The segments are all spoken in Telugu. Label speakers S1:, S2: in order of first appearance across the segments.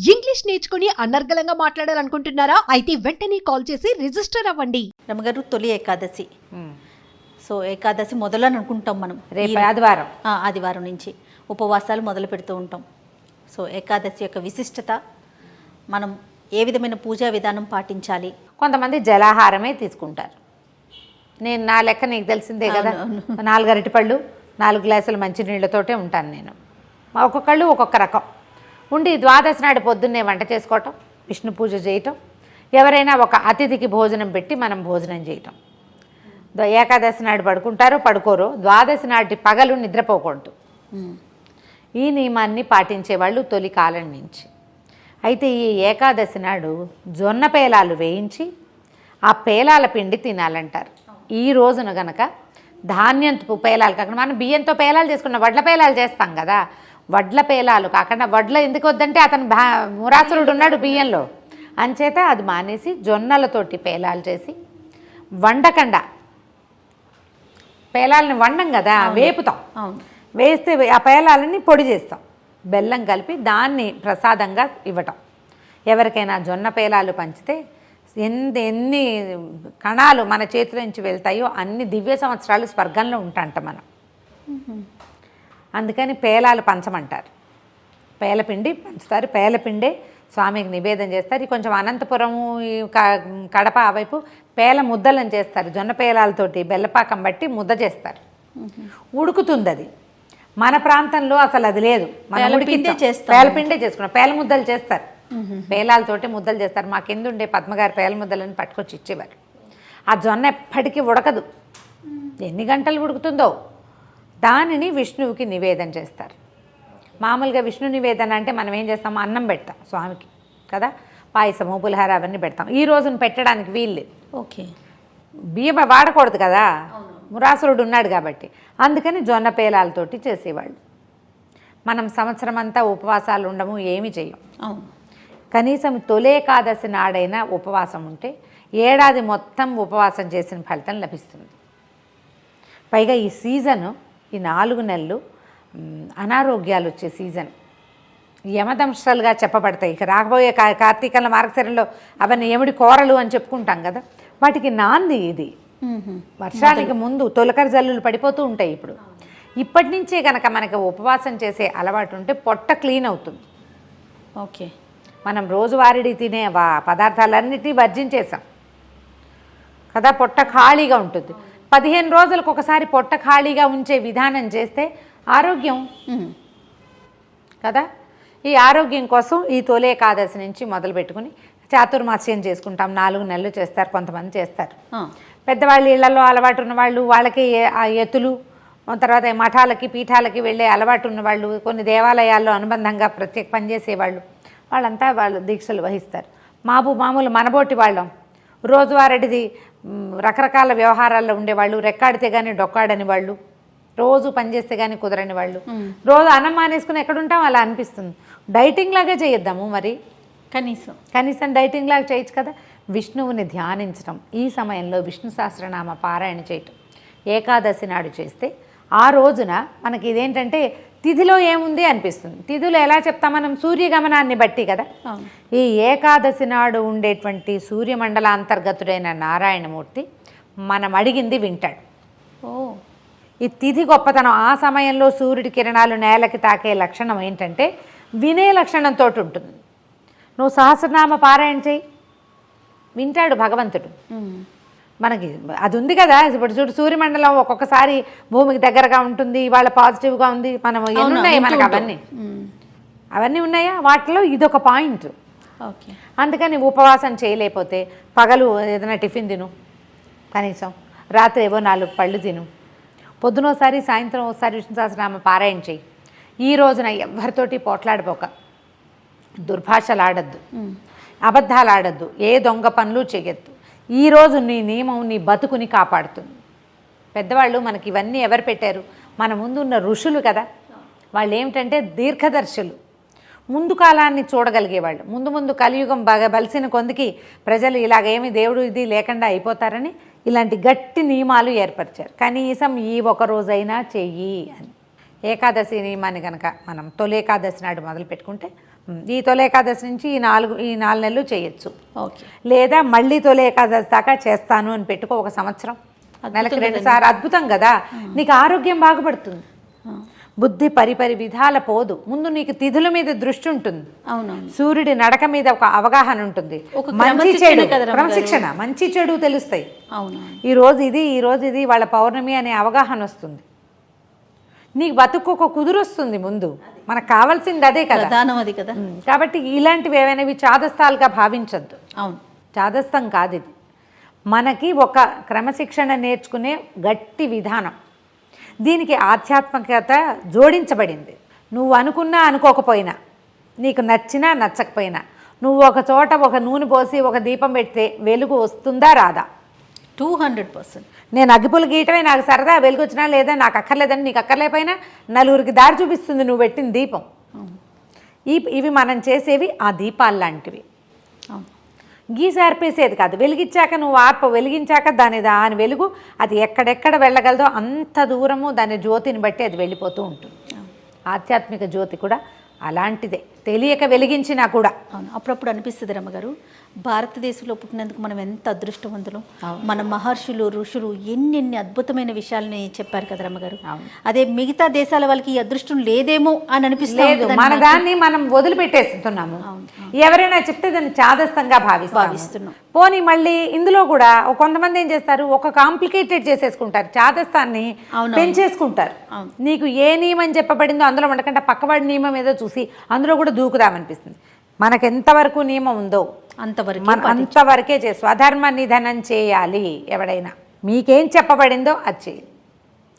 S1: ఇంగ్లీష్ నేర్చుకుని అనర్గళంగా మాట్లాడాలనుకుంటున్నారా? అయితే వెంటనే కాల్ చేసి రిజిస్టర్ అవ్వండి.
S2: రమ్మగారు తొలి ఏకాదశి. సో ఏకాదశి మొదలని అనుకుంటాం మనం.
S3: రేపు
S2: ఈ-
S3: ఆదివారం.
S2: ఆ, ఆదివారం నుంచి ఉపవాసాలు మొదలు పెడుతూ ఉంటాం. సో ఏకాదశి యొక్క విశిష్టత మనం ఏ విధమైన పూజా విధానం పాటించాలి?
S3: కొంతమంది జలాహారమే తీసుకుంటారు. నేను నా లెక్క నీకు తెలిసిందే కదా. నాలుగు అరటిపళ్ళు నాలుగు గ్లాసుల మంచినీళ్ళతోటే ఉంటాను నేను. మా ఒక్కొక్కళ్ళు ఒక్కొక్క రకం. ఉండి ద్వాదశి నాడు పొద్దున్నే వంట చేసుకోవటం విష్ణు పూజ చేయటం ఎవరైనా ఒక అతిథికి భోజనం పెట్టి మనం భోజనం చేయటం. ఏకాదశి నాడు పడుకుంటారో పడుకోరో ద్వాదశి నాటి పగలు నిద్రపోకూడదు. ఈ నియమాన్ని పాటించేవాళ్ళు తొలి కాలం నుంచి. అయితే ఈ ఏకాదశి నాడు జొన్న పేలాలు వేయించి ఆ పేలాల పిండి తినాలంటారు. ఈ రోజున గనక ధాన్యంతో పేలాలు కాకుండా మనం బియ్యంతో పేలాలు చేసుకున్న వడ్ల పేలాలు చేస్తాం కదా వడ్ల పేలాలు కాకుండా వడ్ల ఎందుకు వద్దంటే అతను భా మురాసురుడు ఉన్నాడు బియ్యంలో. అంచేత అది మానేసి జొన్నలతోటి పేలాలు చేసి వండకండా. పేలాలని వండం కదా వేపుతాం. వేస్తే ఆ పేలాలని పొడి చేస్తాం. బెల్లం కలిపి దాన్ని ప్రసాదంగా ఇవ్వటం. ఎవరికైనా జొన్న పేలాలు పంచితే ఎన్ని ఎన్ని కణాలు మన చేతిలో నుంచి వెళ్తాయో అన్ని దివ్య సంవత్సరాలు స్వర్గంలో ఉంటాంట మనం. అందుకని పేలాలు పంచమంటారు. పేలపిండి పంచుతారు. పేలపిండే స్వామికి నివేదన చేస్తారు. కొంచెం క- కడప ఆ వైపు పేల ముద్దలను చేస్తారు. జొన్న పేలాలతోటి బెల్లపాకం బట్టి ముద్ద చేస్తారు. ఉడుకుతుంది అది మన ప్రాంతంలో అసలు అది లేదు. మనం
S2: పేలపిండే
S3: ఉడికించాం.
S2: చేస్తాం.
S3: పేలపిండే చేసుకున్నాం. పేల ముద్దలు చేస్తారు. పేలాలతోటి ముద్దలు చేస్తారు. మా కింద ఉండే పద్మగారి పేల ముద్దలని పట్టుకొచ్చి ఇచ్చేవారు. ఆ జొన్న ఎప్పటికీ ఉడకదు. ఎన్ని గంటలు ఉడుకుతుందో. దానిని విష్ణువుకి నివేదన చేస్తారు. మామూలుగా విష్ణు నివేదన అంటే మనం ఏం చేస్తాం? అన్నం పెడతాం స్వామికి కదా? పాయసము పులిహార అవన్నీ పెడతాం. ఈ రోజున పెట్టడానికి వీలు
S2: ఓకే.
S3: బియ్యం వాడకూడదు కదా? మురాసురుడు ఉన్నాడు కాబట్టి. అందుకని జొన్న పేలాలతోటి చేసేవాళ్ళు. మనం సంవత్సరం అంతా ఉపవాసాలు ఉండము ఏమి చేయం కనీసం తొలేకాదశి నాడైనా ఉపవాసం ఉంటే ఏడాది మొత్తం ఉపవాసం చేసిన ఫలితం లభిస్తుంది. పైగా ఈ సీజను ఈ నాలుగు నెలలు అనారోగ్యాలు వచ్చే సీజన్. యమదంశాలుగా చెప్పబడతాయి. ఇక కా కార్తీకంలో మార్గశిరంలో అవన్నీ ఎమిడి కూరలు అని చెప్పుకుంటాం కదా. వాటికి నాంది ఇది. వర్షానికి ముందు తొలకర జల్లులు పడిపోతూ ఉంటాయి ఇప్పుడు. ఇప్పటి నుంచే కనుక మనకి ఉపవాసం చేసే అలవాటు ఉంటే పొట్ట క్లీన్ అవుతుంది.
S2: ఓకే.
S3: మనం రోజువారీ తినే వా పదార్థాలన్నిటినీ వర్జించేసాం. కదా పొట్ట ఖాళీగా ఉంటుంది. పదిహేను రోజులకు ఒకసారి పొట్ట ఖాళీగా ఉంచే విధానం చేస్తే ఆరోగ్యం. కదా? ఈ ఆరోగ్యం కోసం ఈ తొలి ఏకాదశి నుంచి మొదలు పెట్టుకుని చాతుర్మాస్యం చేసుకుంటాం. నాలుగు నెలలు చేస్తారు కొంతమంది చేస్తారు. పెద్దవాళ్ళు ఇళ్ళలో అలవాటు ఉన్న వాళ్ళు వాళ్ళకి ఆ ఎత్తులు తర్వాత మఠాలకి పీఠాలకి వెళ్ళే అలవాటు ఉన్న వాళ్ళు కొన్ని దేవాలయాల్లో అనుబంధంగా ప్రత్యేక పనిచేసేవాళ్ళు వాళ్ళంతా వాళ్ళు దీక్షలు వహిస్తారు. మాబు మామూలు మనబోటి వాళ్ళం. రోజువారీది మ్, రకరకాల వ్యవహారాల్లో ఉండేవాళ్ళు రెక్కాడితే కానీ డొక్కాడని వాళ్ళు రోజు పనిచేస్తే కానీ కుదరని వాళ్ళు. రోజు అన్నం మానేసుకుని ఎక్కడుంటాం అలా అనిపిస్తుంది. డైటింగ్ లాగే చేయొద్దాము మరి?
S2: కనీసం.
S3: కనీసం డైటింగ్ లాగా చేయొచ్చు కదా? విష్ణువుని ధ్యానించడం ఈ సమయంలో విష్ణు సహస్రనామ పారాయణ చేయటం ఏకాదశి నాడు చేస్తే ఆ రోజున మనకి ఇదేంటంటే తిథిలో ఏముంది అనిపిస్తుంది. తిథిలో ఎలా చెప్తాం మనం? సూర్యగమనాన్ని బట్టి కదా? ఈ ఏకాదశి నాడు ఉండేటువంటి సూర్యమండలాంతర్గతుడైన నారాయణమూర్తి మనం అడిగింది వింటాడు.
S2: ఓ.
S3: ఈ తిథి గొప్పతనం ఆ సమయంలో సూర్యుడి కిరణాలు నేలకి తాకే లక్షణం ఏంటంటే వినే లక్షణంతో ఉంటుంది. నువ్వు సహస్రనామ పారాయణ చేయి వింటాడు భగవంతుడు. మనకి అది ఉంది కదా. ఇప్పుడు చూడు సూర్యమండలం ఒక్కొక్కసారి భూమికి దగ్గరగా ఉంటుంది ఇవాళ పాజిటివ్గా ఉంది. మనం ఉన్నాయి మనకి. అవన్నీ. అవన్నీ ఉన్నాయా? వాటిలో ఇదొక పాయింట్
S2: ఓకే.
S3: అందుకని ఉపవాసం చేయలేకపోతే పగలు ఏదైనా టిఫిన్ తిను. కనీసం రాత్రి ఏవో నాలుగు పళ్ళు తిను. పొద్దునోసారి సాయంత్రం ఒకసారి విష్ణు సహస్రనామ పారాయణ చేయి ఈ రోజున ఎవరితోటి పోట్లాడిపోక దుర్భాషలు ఆడద్దు. అబద్ధాలు ఆడద్దు ఏ దొంగ పనులు చేయొద్దు ఈరోజు నీ నియమం నీ బతుకుని కాపాడుతుంది. పెద్దవాళ్ళు మనకి ఇవన్నీ ఎవరు పెట్టారు? మన ముందున్న ఋషులు కదా. వాళ్ళు ఏమిటంటే దీర్ఘదర్శులు. ముందు కాలాన్ని చూడగలిగేవాళ్ళు. ముందు ముందు కలియుగం బాగా బలిసిన కొందికి ప్రజలు ఇలాగేమి దేవుడు ఇది లేకుండా అయిపోతారని ఇలాంటి గట్టి నియమాలు ఏర్పరిచారు. కనీసం ఈ ఒక రోజైనా చెయ్యి అని. ఏకాదశి నియమాన్ని కనుక మనం తొలి ఏకాదశి నాడు మొదలు పెట్టుకుంటే ఈ తొలి ఏకాదశి నుంచి ఈ నాలుగు ఈ నాలుగు నెలలు చేయొచ్చు. లేదా మళ్ళీ తొలి ఏకాదశి దాకా చేస్తాను అని పెట్టుకో ఒక సంవత్సరం. నెలకి రెండు సార్లు అద్భుతం కదా. నీకు ఆరోగ్యం బాగుపడుతుంది. బుద్ధి పరిపరి విధాల పోదు. ముందు నీకు తిథుల మీద దృష్టి ఉంటుంది.
S2: అవునవును.
S3: సూర్యుడి నడక మీద ఒక అవగాహన ఉంటుంది. మంచి చెడు. క్రమశిక్షణ మంచి చెడు తెలుస్తాయి.
S2: అవునవును.
S3: ఈ రోజు ఇది ఈ రోజు ఇది వాళ్ళ పౌర్ణమి అనే అవగాహన వస్తుంది. నీకు బతుకు ఒక కుదురొస్తుంది ముందు. మనకు కావాల్సింది అదే కదా.
S2: ప్రధానం అది కదా.
S3: కాబట్టి ఇలాంటివి ఏవైనా ఇవి చాదస్తాలుగా భావించొద్దు.
S2: అవును.
S3: చాదస్తం కాదు ఇది. మనకి ఒక క్రమశిక్షణ నేర్చుకునే గట్టి విధానం. దీనికి ఆధ్యాత్మికత జోడించబడింది. నువ్వు అనుకున్నా అనుకోకపోయినా నీకు నచ్చినా నచ్చకపోయినా నువ్వు ఒక చోట ఒక నూనె పోసి ఒక దీపం పెడితే వెలుగు వస్తుందా రాదా?
S2: Two hundred percent.
S3: నేను అగ్గిపులు గీయటమే నాకు సరదా వెలుగు వచ్చినా లేదా నాకు అక్కర్లేదని నీకు అక్కర్లేకపోయినా నలుగురికి దారి చూపిస్తుంది నువ్వు పెట్టిన దీపం. ఈ ఇవి మనం చేసేవి ఆ దీపాలు లాంటివి. గీసి ఆర్పేసేది కాదు. వెలిగించాక నువ్వు ఆర్ప వెలిగించాక దాని దాని వెలుగు అది ఎక్కడెక్కడ వెళ్ళగలదో అంత దూరము దాని జ్యోతిని బట్టి అది వెళ్ళిపోతూ ఉంటుంది. ఆధ్యాత్మిక జ్యోతి కూడా అలాంటిదే. తెలియక వెలిగించినా కూడా.
S2: అవును. అప్పుడప్పుడు అనిపిస్తుంది రమ్మగారు. భారతదేశంలో పుట్టినందుకు మనం ఎంత అదృష్టవంతులం. మన మహర్షులు ఋషులు ఎన్నెన్ని అద్భుతమైన విషయాలని చెప్పారు కదా రమ్మగారు. అదే మిగతా దేశాల వాళ్ళకి ఈ అదృష్టం లేదేమో అని అనిపిస్తుంది
S3: మన దాన్ని మనం వదిలిపెట్టేస్తున్నాము. ఎవరైనా చెప్తే దాన్ని చాదస్తంగా
S2: భావిస్తున్నాం.
S3: పోనీ మళ్ళీ ఇందులో కూడా కొంతమంది ఏం చేస్తారు? ఒక కాంప్లికేటెడ్ చేసేసుకుంటారు. చాదస్తాన్ని. పెంచేసుకుంటారు. నీకు ఏ నియమం చెప్పబడిందో అందులో ఉండకంటే పక్కవాడి నియమం ఏదో చూసి అందులో కూడా దూకుదామనిపిస్తుంది. మనకు ఎంతవరకు నియమం ఉందో
S2: అంతవరకు
S3: మన అంతవరకే చే స్వధర్మ నిధనం చేయాలి ఎవడైనా. మీకేం చెప్పబడిందో అది చేయాలి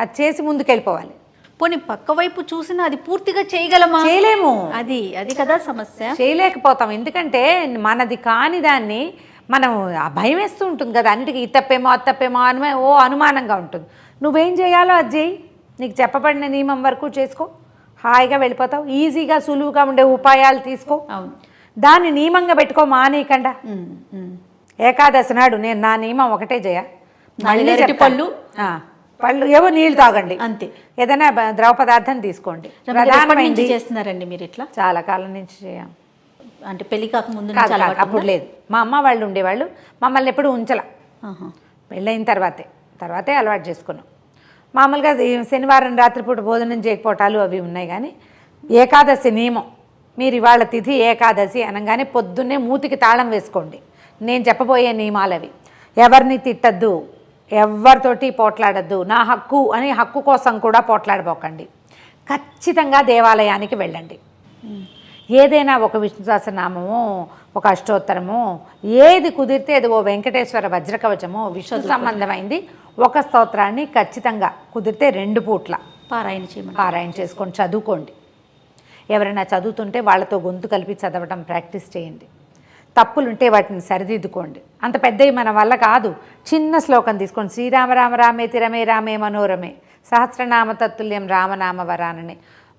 S3: అది చేసి ముందుకెళ్ళిపోవాలి.
S2: పోనీ పక్క వైపు చూసినా అది పూర్తిగా చేయగలమా?
S3: చేయలేము.
S2: అది అది కదా సమస్య.
S3: చేయలేకపోతాం. ఎందుకంటే మనది కాని దాన్ని మనం ఆ భయం వేస్తూ ఉంటుంది కదా. అన్నిటికీ ఈ తప్పేమో అది తప్పేమో అనుమా ఓ అనుమానంగా ఉంటుంది. నువ్వేం చేయాలో అది చేయి. నీకు చెప్పబడిన నియమం వరకు చేసుకో. హాయిగా వెళ్ళిపోతావు. ఈజీగా సులువుగా ఉండే ఉపాయాలు తీసుకో. దాన్ని నియమంగా పెట్టుకో మానేయకుండా. ఏకాదశి నాడు నేను నా నియమం ఒకటే చేయ
S2: నాలుగు అరటి పళ్ళు.
S3: పళ్ళు ఏవో నీళ్ళు తాగండి.
S2: అంతే.
S3: ఏదైనా ద్రవ పదార్థం తీసుకోండి.
S2: చేస్తున్నారండి మీరు ఇట్లా?
S3: చాలా కాలం నుంచి చేయం.
S2: అంటే పెళ్ళి కాక ముందు
S3: కాదు,
S2: నుంచి
S3: కాదు,
S2: అలవాటు
S3: అప్పుడు లేదు. మా అమ్మ వాళ్ళు ఉండేవాళ్ళు. మమ్మల్ని ఎప్పుడు ఉంచల. పెళ్ళైన తర్వాతే. తర్వాతే అలవాటు చేసుకున్నాం. మామూలుగా శనివారం రాత్రిపూట భోజనం చేయకపోవటాలు అవి ఉన్నాయి కానీ ఏకాదశి నియమం. మీరు ఇవాళ తిథి ఏకాదశి అనగానే పొద్దున్నే మూతికి తాళం వేసుకోండి. నేను చెప్పబోయే నియమాలు అవి ఎవరిని తిట్టద్దు ఎవరితోటి పోట్లాడద్దు నా హక్కు అని హక్కు కోసం కూడా పోట్లాడబోకండి. ఖచ్చితంగా దేవాలయానికి వెళ్ళండి. ఏదైనా ఒక విష్ణు సహస్రనామమో ఒక అష్టోత్తరమో ఏది కుదిరితే అది ఓ వెంకటేశ్వర వజ్రకవచమో విష్ణు సంబంధమైంది. ఒక స్తోత్రాన్ని ఖచ్చితంగా కుదిరితే రెండు పూట్ల
S2: పారాయణ చేయమని.
S3: పారాయణ చేసుకొని చదువుకోండి. ఎవరైనా చదువుతుంటే వాళ్ళతో గొంతు కలిపి చదవడం ప్రాక్టీస్ చేయండి. తప్పులుంటే వాటిని సరిదిద్దుకోండి. అంత పెద్దవి మన వల్ల కాదు. చిన్న శ్లోకం తీసుకోండి శ్రీరామ రామ రామే తిరమే రామే మనోరమే సహస్రనామ తత్తుల్యం రామనామ వరాననే.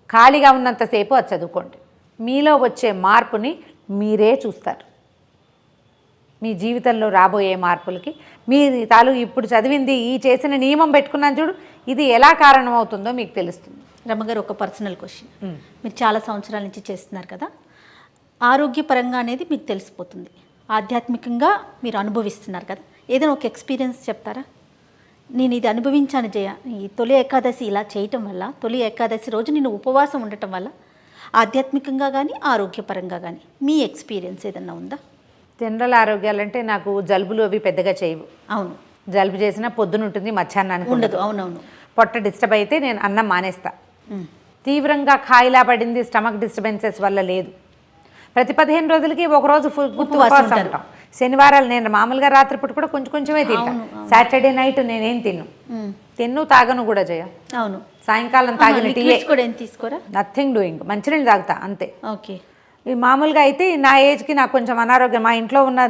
S3: ఖాళీగా ఉన్నంతసేపు అది చదువుకోండి. మీలో వచ్చే మార్పుని మీరే చూస్తారు. మీ జీవితంలో రాబోయే మార్పులకి మీ తాలూ ఇప్పుడు చదివింది ఈ చేసిన నియమం పెట్టుకున్నాను చూడు ఇది ఎలా కారణమవుతుందో మీకు తెలుస్తుంది.
S2: రమ్మగారు ఒక పర్సనల్ క్వశ్చన్ మీరు చాలా సంవత్సరాల నుంచి చేస్తున్నారు కదా ఆరోగ్యపరంగా అనేది మీకు తెలిసిపోతుంది. ఆధ్యాత్మికంగా మీరు అనుభవిస్తున్నారు కదా ఏదైనా ఒక ఎక్స్పీరియన్స్ చెప్తారా? నేను ఇది అనుభవించాను జయ ఈ తొలి ఏకాదశి ఇలా చేయటం వల్ల తొలి ఏకాదశి రోజు నేను ఉపవాసం ఉండటం వల్ల ఆధ్యాత్మికంగా కానీ ఆరోగ్యపరంగా కానీ మీ ఎక్స్పీరియన్స్ ఏదన్నా ఉందా?
S3: జనరల్ ఆరోగ్యాలంటే నాకు జలుబులు అవి పెద్దగా చేయవు.
S2: అవును.
S3: జలుబు చేసినా పొద్దున ఉంటుంది మధ్యాహ్నానికి
S2: ఉండదు. అవునవును.
S3: పొట్ట డిస్టర్బ్ అయితే నేను అన్నం మానేస్తా. తీవ్రంగా ఖాయిలా పడింది స్టమక్ డిస్టర్బెన్సెస్ వల్ల లేదు. ప్రతి పదిహేను రోజులకి ఒక రోజు ఫుల్ గుర్తు
S2: ఉపవాసం.
S3: ఉంటాం. శనివారాలు నేను మామూలుగా రాత్రిపూట కూడా కొంచెం కొంచెమే తింటాను సాటర్డే నైట్ నేనేం తిన్ను. తిన్ను తాగను కూడా చేయ
S2: అవును.
S3: సాయంకాలం తాగిన
S2: లిక్విడ్స్ కూడా ఏం తీసుకోరా?
S3: నథింగ్ డూయింగ్ మంచినీళ్ళు తాగుతా అంతే.
S2: ఓకే.
S3: ఈ మామూలుగా అయితే నా ఏజ్కి నాకు కొంచెం అనారోగ్యం. మా ఇంట్లో ఉన్న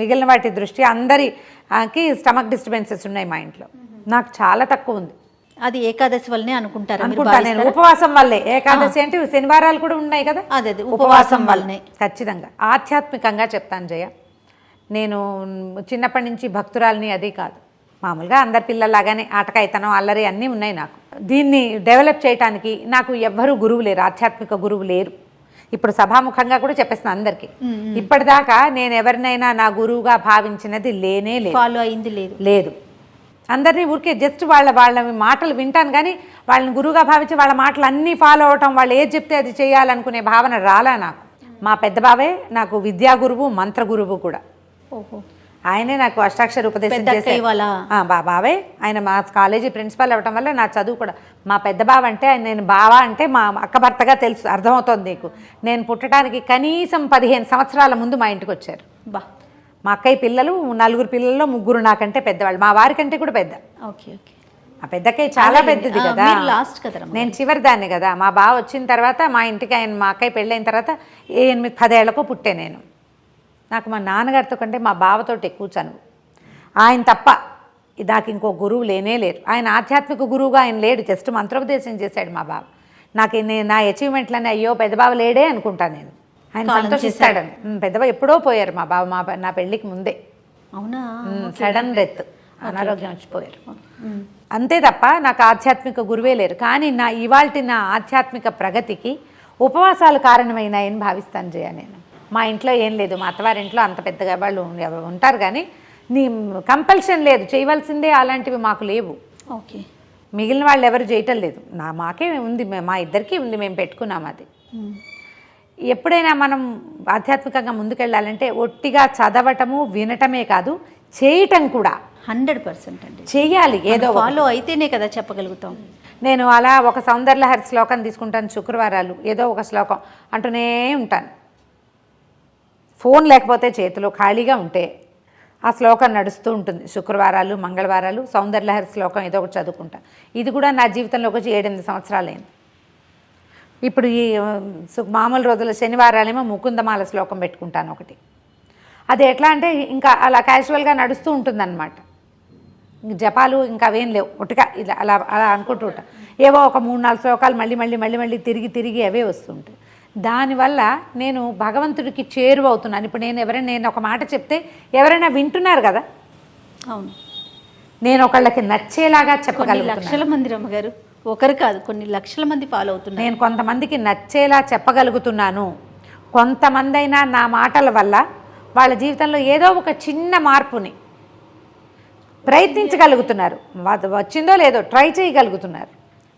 S3: మిగిలిన వాటి దృష్ట్యా అందరికి స్టమక్ డిస్టర్బెన్సెస్ ఉన్నాయి మా ఇంట్లో. నాకు చాలా తక్కువ ఉంది.
S2: అది ఏకాదశి వల్లనే అనుకుంటారా
S3: అనుకుంటా నేను? ఉపవాసం వల్లే. ఏకాదశి అంటే శనివారాలు కూడా ఉన్నాయి కదా?
S2: అదే అదే ఉపవాసం వల్లనే.
S3: ఖచ్చితంగా. ఆధ్యాత్మికంగా చెప్తాను జయ. నేను చిన్నప్పటి నుంచి భక్తురాలని అది కాదు. మామూలుగా అందరి పిల్లలాగానే ఆటకాయితనం అల్లరి అన్నీ ఉన్నాయి నాకు. దీన్ని డెవలప్ చేయడానికి నాకు ఎవ్వరూ గురువు లేరు ఆధ్యాత్మిక గురువు లేరు. ఇప్పుడు సభాముఖంగా కూడా చెప్పేస్తున్నాను అందరికీ. ఇప్పటిదాకా నేను ఎవరినైనా నా గురువుగా భావించినది లేనే లేదు.
S2: ఫాలో అయింది లేదు.
S3: లేదు. అందరినీ ఊరికే జస్ట్ వాళ్ళ వాళ్ళ మాటలు వింటాను కానీ వాళ్ళని గురువుగా భావించి వాళ్ళ మాటలు అన్నీ ఫాలో అవటం వాళ్ళు ఏది చెప్తే అది చేయాలనుకునే భావన రాలా నాకు. మా పెద్ద బావే నాకు విద్యా గురువు మంత్ర గురువు కూడా.
S2: ఓహో.
S3: ఆయనే నాకు అష్టాక్షర ఉపదేశం
S2: పెద్ద అక్కయ్య
S3: చేశారు
S2: వాళ్ళ?
S3: ఆ, బా బావే ఆయన మా కాలేజీ ప్రిన్సిపల్ అవ్వటం వల్ల నా చదువు కూడా మా పెద్ద బావ అంటే ఆయన నేను బావ అంటే మా అక్క భర్తగా తెలుసు అర్థమవుతోంది నీకు. నేను పుట్టడానికి కనీసం పదిహేను సంవత్సరాల ముందు మా ఇంటికి వచ్చారు.
S2: బా.
S3: మా అక్కయ్య పిల్లలు నలుగురు పిల్లల్లో ముగ్గురు నాకంటే పెద్దవాళ్ళు. మా వారి కంటే కూడా పెద్ద.
S2: Okay okay.
S3: ఆ పెద్దక్కయ్య చాలా. పెద్దది కదా.
S2: last కదా.
S3: నేను చివరి దాన్ని కదా. మా బావ వచ్చిన తర్వాత మా ఇంటికి ఆయన మా అక్కయ్య పెళ్ళైన తర్వాత ఎనిమిది పదేళ్ళకు పుట్టే నేను. నాకు మా నాన్నగారితో కంటే మా బావతోటి ఎక్కువ చనువు. ఆయన తప్ప నాకు ఇంకో గురువు లేనే లేరు. ఆయన ఆధ్యాత్మిక గురువుగా ఆయన లేడు. జస్ట్ మంత్రోపదేశం చేశాడు మా బావ. నాకు నేను నా అచీవ్మెంట్లని అయ్యో పెద్ద బావ లేడే అనుకుంటాను నేను. ఆయన సంతోషిస్తాడని. ఉమ్, పెద్ద బావ ఎప్పుడో పోయారు మా బావ. మా నా పెళ్ళికి ముందే.
S2: అవునా?
S3: సడన్ డెత్ అనారోగ్యం వచ్చిపోయారు అంతే తప్ప నాకు ఆధ్యాత్మిక గురువే లేరు. కానీ నా ఇవాల్టి నా ఆధ్యాత్మిక ప్రగతికి ఉపవాసాలు కారణమైనాయని భావిస్తాను జయ నేను. మా ఇంట్లో ఏం లేదు మా అత్తవారింట్లో అంత పెద్దగా వాళ్ళు ఉంటారు కానీ నీ కంపల్షన్ లేదు చేయవలసిందే అలాంటివి మాకు లేవు.
S2: ఓకే.
S3: మిగిలిన వాళ్ళు ఎవరు చేయటం లేదు. నా మాకే ఉంది మే- ఇద్దరికీ ఉంది మేము పెట్టుకున్నాం అది. ఎప్పుడైనా మనం ఆధ్యాత్మికంగా ముందుకెళ్ళాలంటే ఒట్టిగా చదవటము వినటమే కాదు చేయటం కూడా.
S2: హండ్రెడ్ పర్సెంట్ అండి.
S3: చెయ్యాలి ఏదో.
S2: ఫాలో అయితేనే కదా చెప్పగలుగుతాం.
S3: నేను అలా ఒక సౌందర్యలహరి శ్లోకం తీసుకుంటాను శుక్రవారాలు ఏదో ఒక శ్లోకం అంటూనే ఉంటాను. ఫోన్ లేకపోతే చేతిలో ఖాళీగా ఉంటే ఆ శ్లోకం నడుస్తూ ఉంటుంది. శుక్రవారాలు మంగళవారాలు సౌందర్యలహరి శ్లోకం ఏదో ఒకటి చదువుకుంటా. ఇది కూడా నా జీవితంలోకి వచ్చి ఏడెనిమిది సంవత్సరాలైంది. ఇప్పుడు ఈ మామూలు రోజుల శనివారాలేమో ముకుందమాల శ్లోకం పెట్టుకుంటాను ఒకటి. అది ఎట్లా అంటే ఇంకా అలా క్యాజువల్గా నడుస్తూ ఉంటుందన్నమాట. జపాలు ఇంకా అవేం లేవు. ఒట్టుగా ఇలా అలా అలా అనుకుంటూ ఉంటాం. ఏవో ఒక మూడు నాలుగు శ్లోకాలు మళ్ళీ మళ్ళీ మళ్ళీ మళ్ళీ తిరిగి తిరిగి అవే వస్తుంటాయి దానివల్ల నేను భగవంతుడికి చేరువవుతున్నాను. ఇప్పుడు నేను ఎవరైనా నేను ఒక మాట చెప్తే ఎవరైనా వింటున్నారు కదా?
S2: అవును.
S3: నేను ఒకళ్ళకి నచ్చేలాగా చెప్పగలుగుతున్నాను.
S2: లక్షల మంది రమ్మగారు. ఒకరు కాదు కొన్ని లక్షల మంది ఫాలో అవుతున్నారు.
S3: నేను కొంతమందికి నచ్చేలా చెప్పగలుగుతున్నాను. కొంతమంది అయినా నా మాటల వల్ల వాళ్ళ జీవితంలో ఏదో ఒక చిన్న మార్పుని ప్రయత్నించగలుగుతున్నారు. వచ్చిందో లేదో ట్రై చేయగలుగుతున్నారు.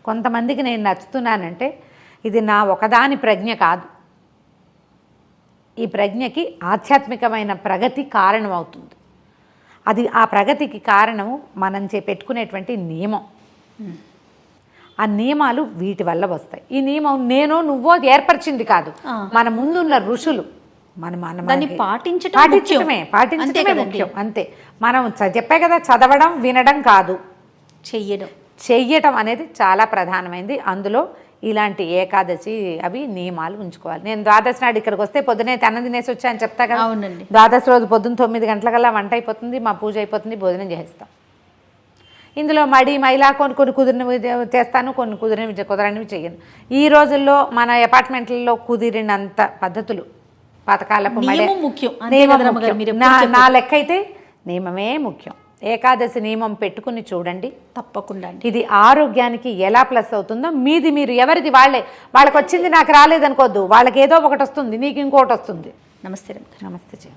S3: కొంతమందికి నేను నచ్చుతున్నానంటే ఇది నా ఒకదాని ప్రజ్ఞ కాదు. ఈ ప్రజ్ఞకి ఆధ్యాత్మికమైన ప్రగతి కారణం అవుతుంది అది ఆ ప్రగతికి కారణము మనం చే పెట్టుకునేటువంటి నియమం. ఆ నియమాలు వీటి వల్ల వస్తాయి. ఈ నియమం నేను నువ్వో ఏర్పరిచింది కాదు. మన ముందున్న ఋషులు మన మన
S2: పాటించటం
S3: పాటించటమే
S2: ముఖ్యం. అంతే.
S3: మనం చెప్పే కదా చదవడం వినడం కాదు.
S2: చెయ్యడం.
S3: చెయ్యటం అనేది చాలా ప్రధానమైంది. అందులో ఇలాంటి ఏకాదశి అవి నియమాలు ఉంచుకోవాలి. నేను ద్వాదశి నాడు ఇక్కడికి వస్తే పొద్దునే అన్నం తినేసి వచ్చా అని చెప్తా కదా.
S2: అవునండి.
S3: ద్వాదశి రోజు పొద్దున్న తొమ్మిది గంటలకల్లా వంట అయిపోతుంది మా పూజ అయిపోతుంది భోజనం చేస్తాం ఇందులో మడి మైలా కొన్ని కొన్ని కుదిరినవి చేస్తాను కొన్ని కుదిరినవి కుదరనివి చేయను ఈ రోజుల్లో మన అపార్ట్మెంట్లలో కుదిరినంత పద్ధతులు మడే-
S2: నియమం ముఖ్యం.
S3: నా లెక్క అయితే నియమమే ముఖ్యం. ఏకాదశి నియమం పెట్టుకుని చూడండి.
S2: తప్పకుండా
S3: ఇది ఆరోగ్యానికి ఎలా ప్లస్ అవుతుందో మీది మీరు ఎవరిది వాళ్ళే. వాళ్ళకి వచ్చింది నాకు రాలేదనుకోవద్దు వాళ్ళకి ఏదో ఒకటి వస్తుంది నీకు ఇంకోటి వస్తుంది.
S2: నమస్తే
S3: నమస్తే జయ.